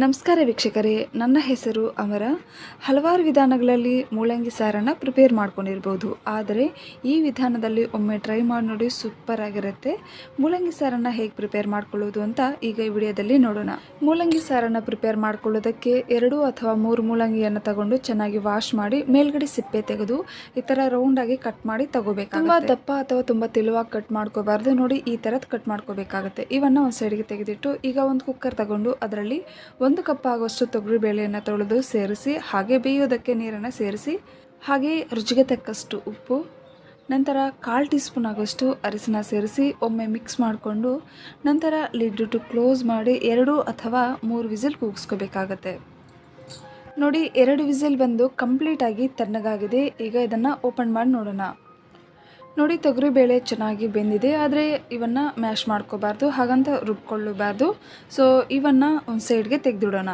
ನಮಸ್ಕಾರ ವೀಕ್ಷಕರೇ, ನನ್ನ ಹೆಸರು ಅಮರ. ಹಲವಾರು ವಿಧಾನಗಳಲ್ಲಿ ಮೂಲಂಗಿ ಸಾರನ್ನು ಪ್ರಿಪೇರ್ ಮಾಡ್ಕೊಂಡಿರ್ಬೋದು. ಆದರೆ ಈ ವಿಧಾನದಲ್ಲಿ ಒಮ್ಮೆ ಟ್ರೈ ಮಾಡಿ ನೋಡಿ ಸೂಪರ್ ಆಗಿರುತ್ತೆ. ಮೂಲಂಗಿ ಸಾರನ್ನು ಹೇಗೆ ಪ್ರಿಪೇರ್ ಮಾಡ್ಕೊಳ್ಳೋದು ಅಂತ ಈಗ ಈ ವಿಡಿಯೋದಲ್ಲಿ ನೋಡೋಣ. ಮೂಲಂಗಿ ಸಾರನ್ನು ಪ್ರಿಪೇರ್ ಮಾಡ್ಕೊಳ್ಳೋದಕ್ಕೆ ಎರಡು ಅಥವಾ ಮೂರು ಮೂಲಂಗಿಯನ್ನು ತಗೊಂಡು ಚೆನ್ನಾಗಿ ವಾಶ್ ಮಾಡಿ ಮೇಲ್ಗಡೆ ಸಿಪ್ಪೆ ತೆಗೆದು ಈ ಥರ ರೌಂಡಾಗಿ ಕಟ್ ಮಾಡಿ ತಗೋಬೇಕು ತುಂಬ ದಪ್ಪ ಅಥವಾ ತುಂಬ ತೆಳುವಾಗಿ ಕಟ್ ಮಾಡ್ಕೋಬಾರ್ದು. ನೋಡಿ ಈ ಥರದ್ದು ಕಟ್ ಮಾಡ್ಕೋಬೇಕಾಗುತ್ತೆ. ಇವನ್ನು ಒಂದು ಸೈಡ್ಗೆ ತೆಗೆದಿಟ್ಟು ಈಗ ಒಂದು ಕುಕ್ಕರ್ ತಗೊಂಡು ಅದರಲ್ಲಿ ಒಂದು ಕಪ್ ಆಗುವಷ್ಟು ತೊಗರಿ ಬೇಳೆಯನ್ನು ತೊಳೆದು ಸೇರಿಸಿ, ಹಾಗೆ ಬೇಯೋದಕ್ಕೆ ನೀರನ್ನು ಸೇರಿಸಿ, ಹಾಗೆ ರುಚಿಗೆ ತಕ್ಕಷ್ಟು ಉಪ್ಪು, ನಂತರ ಕಾಲು ಟೀ ಸ್ಪೂನ್ ಆಗುವಷ್ಟು ಅರಿಸಿನ ಸೇರಿಸಿ ಒಮ್ಮೆ ಮಿಕ್ಸ್ ಮಾಡಿಕೊಂಡು, ನಂತರ ಲಿಡ್ಡಿಟ್ಟು ಕ್ಲೋಸ್ ಮಾಡಿ ಎರಡು ಅಥವಾ ಮೂರು ವಿಸಿಲ್ ಕೂಗಿಸ್ಕೋಬೇಕಾಗತ್ತೆ. ನೋಡಿ, ಎರಡು ವಿಸಿಲ್ ಬಂದು ಕಂಪ್ಲೀಟಾಗಿ ತಣ್ಣಗಾಗಿದೆ. ಈಗ ಇದನ್ನು ಓಪನ್ ಮಾಡಿ ನೋಡೋಣ. ನೋಡಿ ತೊಗರಿಬೇಳೆ ಚೆನ್ನಾಗಿ ಬೆಂದಿದೆ. ಆದರೆ ಇವನ್ನು ಮ್ಯಾಶ್ ಮಾಡ್ಕೋಬಾರ್ದು. ಹಾಗಂತ ರುಬ್ಕೊಳ್ಳಬಾರ್ದು. ಸೊ ಇವನ್ನು ಒಂದು ಸೈಡ್ಗೆ ತೆಗೆದಿಡೋಣ.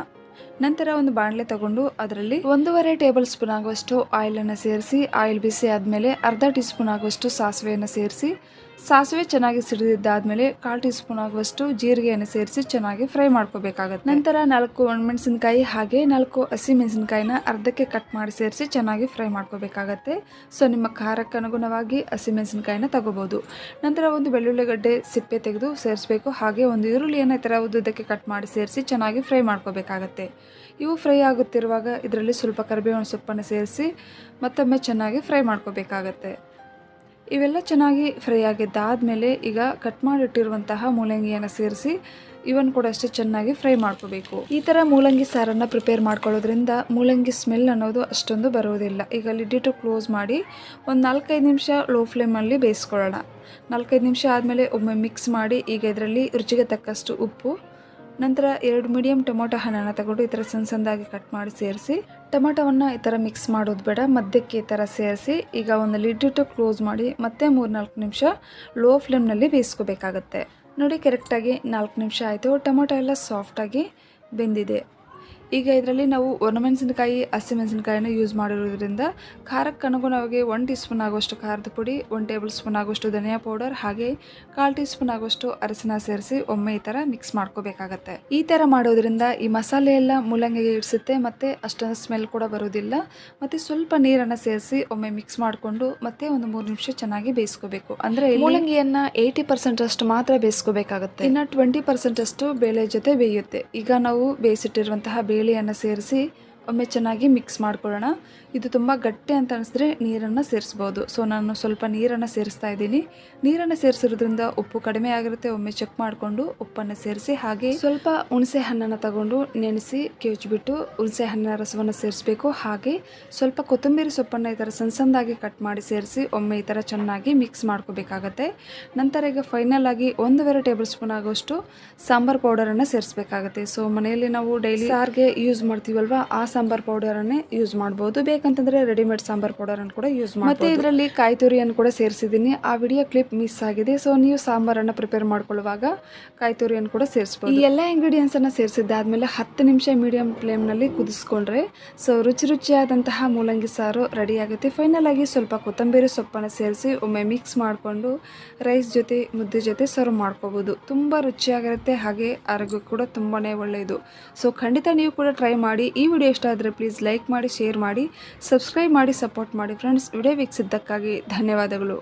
ನಂತರ ಒಂದು ಬಾಣಲೆ ತಗೊಂಡು ಅದರಲ್ಲಿ ಒಂದೂವರೆ ಟೇಬಲ್ ಸ್ಪೂನ್ ಆಗುವಷ್ಟು ಆಯಿಲನ್ನು ಸೇರಿಸಿ, ಆಯಿಲ್ ಬಿಸಿ ಆದಮೇಲೆ ಅರ್ಧ ಟೀ ಸ್ಪೂನ್ ಆಗುವಷ್ಟು ಸಾಸಿವೆಯನ್ನು ಸೇರಿಸಿ, ಸಾಸಿವೆ ಚೆನ್ನಾಗಿ ಸಿಡಿದಿದ್ದಾದ್ಮೇಲೆ ಕಾಲು ಟೀ ಸ್ಪೂನ್ ಆಗುವಷ್ಟು ಜೀರಿಗೆಯನ್ನು ಸೇರಿಸಿ ಚೆನ್ನಾಗಿ ಫ್ರೈ ಮಾಡ್ಕೋಬೇಕಾಗುತ್ತೆ. ನಂತರ ನಾಲ್ಕು ಒಣಮೆಣಸಿನಕಾಯಿ ಹಾಗೆ ನಾಲ್ಕು ಹಸಿ ಮೆಣಸಿನಕಾಯಿನ ಅರ್ಧಕ್ಕೆ ಕಟ್ ಮಾಡಿ ಸೇರಿಸಿ ಚೆನ್ನಾಗಿ ಫ್ರೈ ಮಾಡ್ಕೋಬೇಕಾಗತ್ತೆ. ಸೊ, ನಿಮ್ಮ ಖಾರಕ್ಕೆ ಅನುಗುಣವಾಗಿ ಹಸಿ ಮೆಣಸಿನಕಾಯಿನ ತಗೋಬಹುದು ನಂತರ ಒಂದು ಬೆಳ್ಳುಳ್ಳಿ ಗಡ್ಡೆ ಸಿಪ್ಪೆ ತೆಗೆದು ಸೇರಿಸಬೇಕು. ಹಾಗೆ ಒಂದು ಈರುಳ್ಳಿಯನ್ನು ಈ ಥರ ಉದ್ದುದ್ದಕ್ಕೆ ಕಟ್ ಮಾಡಿ ಸೇರಿಸಿ ಚೆನ್ನಾಗಿ ಫ್ರೈ ಮಾಡ್ಕೋಬೇಕಾಗತ್ತೆ. ಇವು ಫ್ರೈ ಆಗುತ್ತಿರುವಾಗ ಇದರಲ್ಲಿ ಸ್ವಲ್ಪ ಕರಿಬೇವಿನ ಸೊಪ್ಪನ್ನು ಸೇರಿಸಿ ಮತ್ತೊಮ್ಮೆ ಚೆನ್ನಾಗಿ ಫ್ರೈ ಮಾಡ್ಕೋಬೇಕಾಗತ್ತೆ. ಇವೆಲ್ಲ ಚೆನ್ನಾಗಿ ಫ್ರೈ ಆಗಿದ್ದಾದಮೇಲೆ ಈಗ ಕಟ್ ಮಾಡಿಟ್ಟಿರುವಂತಹ ಮೂಲಂಗಿಯನ್ನು ಸೇರಿಸಿ ಇವನ್ ಕೂಡ ಅಷ್ಟೇ ಚೆನ್ನಾಗಿ ಫ್ರೈ ಮಾಡ್ಕೋಬೇಕು. ಈ ಥರ ಮೂಲಂಗಿ ಸಾರನ್ನು ಪ್ರಿಪೇರ್ ಮಾಡ್ಕೊಳ್ಳೋದ್ರಿಂದ ಮೂಲಂಗಿ ಸ್ಮೆಲ್ ಅನ್ನೋದು ಅಷ್ಟೊಂದು ಬರೋದಿಲ್ಲ. ಈಗ ಲಿಡ್ಡಿಟ್ಟು ಕ್ಲೋಸ್ ಮಾಡಿ ಒಂದು ನಾಲ್ಕೈದು ನಿಮಿಷ ಲೋ ಫ್ಲೇಮಲ್ಲಿ ಬೇಯಿಸ್ಕೊಳ್ಳೋಣ. ನಾಲ್ಕೈದು ನಿಮಿಷ ಆದಮೇಲೆ ಒಮ್ಮೆ ಮಿಕ್ಸ್ ಮಾಡಿ ಈಗ ಇದರಲ್ಲಿ ರುಚಿಗೆ ತಕ್ಕಷ್ಟು ಉಪ್ಪು ನಂತರ ಎರಡು ಮೀಡಿಯಂ ಟೊಮೊಟೊ ಹಣ್ಣನ್ನು ತಗೊಂಡು ಈ ಥರ ಸಣ್ಣ ಸಣ್ಣದಾಗಿ ಕಟ್ ಮಾಡಿ ಸೇರಿಸಿ, ಟೊಮೊಟೊವನ್ನು ಈ ಥರ ಮಿಕ್ಸ್ ಮಾಡೋದು ಬೇಡ, ಮಧ್ಯಕ್ಕೆ ಈ ಥರ ಸೇರಿಸಿ, ಈಗ ಒಂದು ಲಿಡ್ಡಿಟ್ಟು ಕ್ಲೋಸ್ ಮಾಡಿ ಮತ್ತೆ ಮೂರು ನಾಲ್ಕು ನಿಮಿಷ ಲೋ ಫ್ಲೇಮ್ನಲ್ಲಿ ಬೇಯಿಸ್ಕೋಬೇಕಾಗತ್ತೆ. ನೋಡಿ ಕರೆಕ್ಟಾಗಿ ನಾಲ್ಕು ನಿಮಿಷ ಆಯಿತು, ಟೊಮೊಟೊ ಎಲ್ಲ ಸಾಫ್ಟಾಗಿ ಬೆಂದಿದೆ. ಈಗ ಇದರಲ್ಲಿ ನಾವು ಒಣಮೆಣಸಿನಕಾಯಿ ಹಸಿಮೆಣಸಿನಕಾಯಿನ ಯೂಸ್ ಮಾಡಿರೋದ್ರಿಂದ ಖಾರಕ್ಕೆ ಅನುಗುಣವಾಗಿ ಒನ್ ಟೀ ಸ್ಪೂನ್ ಆಗುವಷ್ಟು ಖಾರದ ಪುಡಿ ಒನ್ ಟೇಬಲ್ ಸ್ಪೂನ್ ಆಗುವಷ್ಟು ಧನಿಯಾ ಪೌಡರ್ ಹಾಗೆ ಕಾಲು ಟೀ ಸ್ಪೂನ್ ಆಗುವಷ್ಟು ಅರಸಿನ ಸೇರಿಸಿ ಒಮ್ಮೆ ಈ ಥರ ಮಿಕ್ಸ್ ಮಾಡ್ಕೋಬೇಕಾಗತ್ತೆ. ಈ ಥರ ಮಾಡೋದ್ರಿಂದ ಈ ಮಸಾಲೆ ಎಲ್ಲ ಮೂಲಂಗಿಗೆ ಇಡಿಸುತ್ತೆ ಮತ್ತು ಅಷ್ಟೊಂದು ಸ್ಮೆಲ್ ಕೂಡ ಬರೋದಿಲ್ಲ. ಮತ್ತು ಸ್ವಲ್ಪ ನೀರನ್ನು ಸೇರಿಸಿ ಒಮ್ಮೆ ಮಿಕ್ಸ್ ಮಾಡಿಕೊಂಡು ಮತ್ತೆ ಒಂದು ಮೂರು ನಿಮಿಷ ಚೆನ್ನಾಗಿ ಬೇಯಿಸ್ಕೋಬೇಕು. ಅಂದರೆ ಮೂಲಂಗಿಯನ್ನು ಏಯ್ಟಿ ಪರ್ಸೆಂಟ್ ಅಷ್ಟು ಮಾತ್ರ ಬೇಯಿಸ್ಕೋಬೇಕಾಗುತ್ತೆ. ಇನ್ನು ಟ್ವೆಂಟಿ ಪರ್ಸೆಂಟ್ ಅಷ್ಟು ಬೇಳೆ ಜೊತೆ ಬೇಯುತ್ತೆ. ಈಗ ನಾವು ಬೇಯಿಸಿಟ್ಟಿರುವಂತಹ ಬೇಳೆಯನ್ನು ಸೇರಿಸಿ ಒಮ್ಮೆ ಚೆನ್ನಾಗಿ ಮಿಕ್ಸ್ ಮಾಡ್ಕೊಳ್ಳೋಣ. ಇದು ತುಂಬ ಗಟ್ಟಿ ಅಂತ ಅನಿಸಿದ್ರೆ ನೀರನ್ನು ಸೇರಿಸ್ಬೋದು. ಸೊ ನಾನು ಸ್ವಲ್ಪ ನೀರನ್ನು ಸೇರಿಸ್ತಾ ಇದ್ದೀನಿ. ನೀರನ್ನು ಸೇರಿಸಿರೋದ್ರಿಂದ ಉಪ್ಪು ಕಡಿಮೆ ಆಗಿರುತ್ತೆ. ಒಮ್ಮೆ ಚೆಕ್ ಮಾಡಿಕೊಂಡು ಉಪ್ಪನ್ನು ಸೇರಿಸಿ ಹಾಗೆ ಸ್ವಲ್ಪ ಹುಣಸೆ ಹಣ್ಣನ್ನು ತಗೊಂಡು ನೆನೆಸಿ ಕಿವುಚ್ಬಿಟ್ಟು ಹುಣಸೆ ಹಣ್ಣಿನ ರಸವನ್ನು ಸೇರಿಸಬೇಕು. ಹಾಗೆ ಸ್ವಲ್ಪ ಕೊತ್ತಂಬರಿ ಸೊಪ್ಪನ್ನು ಈ ಥರ ಸಣ್ಣ ಸಣ್ಣದಾಗಿ ಕಟ್ ಮಾಡಿ ಸೇರಿಸಿ ಒಮ್ಮೆ ಈ ಥರ ಚೆನ್ನಾಗಿ ಮಿಕ್ಸ್ ಮಾಡ್ಕೋಬೇಕಾಗತ್ತೆ. ನಂತರ ಈಗ ಫೈನಲ್ ಆಗಿ ಒಂದೂವರೆ ಟೇಬಲ್ ಸ್ಪೂನ್ ಆಗುವಷ್ಟು ಸಾಂಬಾರ್ ಪೌಡರನ್ನು ಸೇರಿಸಬೇಕಾಗತ್ತೆ. ಸೊ ಮನೆಯಲ್ಲಿ ನಾವು ಡೈಲಿ ಸಾರಿಗೆ ಯೂಸ್ ಮಾಡ್ತೀವಲ್ವಾ? ಆ ಸಾಂಬಾರ್ ಪೌಡರನ್ನೇ ಯೂಸ್ ಮಾಡಬಹುದು ಬೇಕಂತಂದ್ರೆ ರೆಡಿಮೇಡ್ ಸಾಂಬಾರ್ ಪೌಡರನ್ನು ಕೂಡ ಯೂಸ್ ಮಾಡಿ ಮತ್ತೆ ಇದರಲ್ಲಿ ಕಾಯಿ ತುರಿಯನ್ನು ಕೂಡ ಸೇರಿಸಿದ್ದೀನಿ. ಆ ವಿಡಿಯೋ ಕ್ಲಿಪ್ ಮಿಸ್ ಆಗಿದೆ. ಸೊ ನೀವು ಸಾಂಬಾರನ್ನು ಪ್ರಿಪೇರ್ ಮಾಡ್ಕೊಳ್ಳುವಾಗ ಕಾಯಿ ತುರಿಯನ್ನು ಕೂಡ ಸೇರಿಸಬಹುದು ಈ ಎಲ್ಲ ಇಂಗ್ರೀಡಿಯೆಂಟ್ಸ್ ಅನ್ನ ಸೇರಿಸಿದ್ದಾದ್ಮೇಲೆ ಹತ್ತು ನಿಮಿಷ ಮೀಡಿಯಂ ಫ್ಲೇಮ್ನಲ್ಲಿ ಕುದಿಸ್ಕೊಂಡ್ರೆ ಸೊ ರುಚಿ ರುಚಿಯಾದಂತಹ ಮೂಲಂಗಿ ಸಾರು ರೆಡಿ ಆಗುತ್ತೆ. ಫೈನಲ್ ಆಗಿ ಸ್ವಲ್ಪ ಕೊತ್ತಂಬರಿ ಸೊಪ್ಪನ್ನು ಸೇರಿಸಿ ಒಮ್ಮೆ ಮಿಕ್ಸ್ ಮಾಡಿಕೊಂಡು ರೈಸ್ ಜೊತೆ ಮುದ್ದೆ ಜೊತೆ ಸರ್ವ್ ಮಾಡ್ಕೋಬೋದು. ತುಂಬಾ ರುಚಿಯಾಗಿರುತ್ತೆ. ಹಾಗೆ ಆರೋಗ್ಯ ಕೂಡ ತುಂಬಾನೇ ಒಳ್ಳೆಯದು. ಸೊ ಖಂಡಿತ ನೀವು ಕೂಡ ಟ್ರೈ ಮಾಡಿ. ಈ ವಿಡಿಯೋ ಇಷ್ಟ ಆದರೆ ಪ್ಲೀಸ್ ಲೈಕ್ ಮಾಡಿ ಶೇರ್ ಮಾಡಿ ಸಬ್ಸ್ಕ್ರೈಬ್ ಮಾಡಿ ಸಪೋರ್ಟ್ ಮಾಡಿ ಫ್ರೆಂಡ್ಸ್ ವಿಡಿಯೋ ವೀಕ್ಸಿದ್ದಕ್ಕಾಗಿ ಧನ್ಯವಾದಗಳು.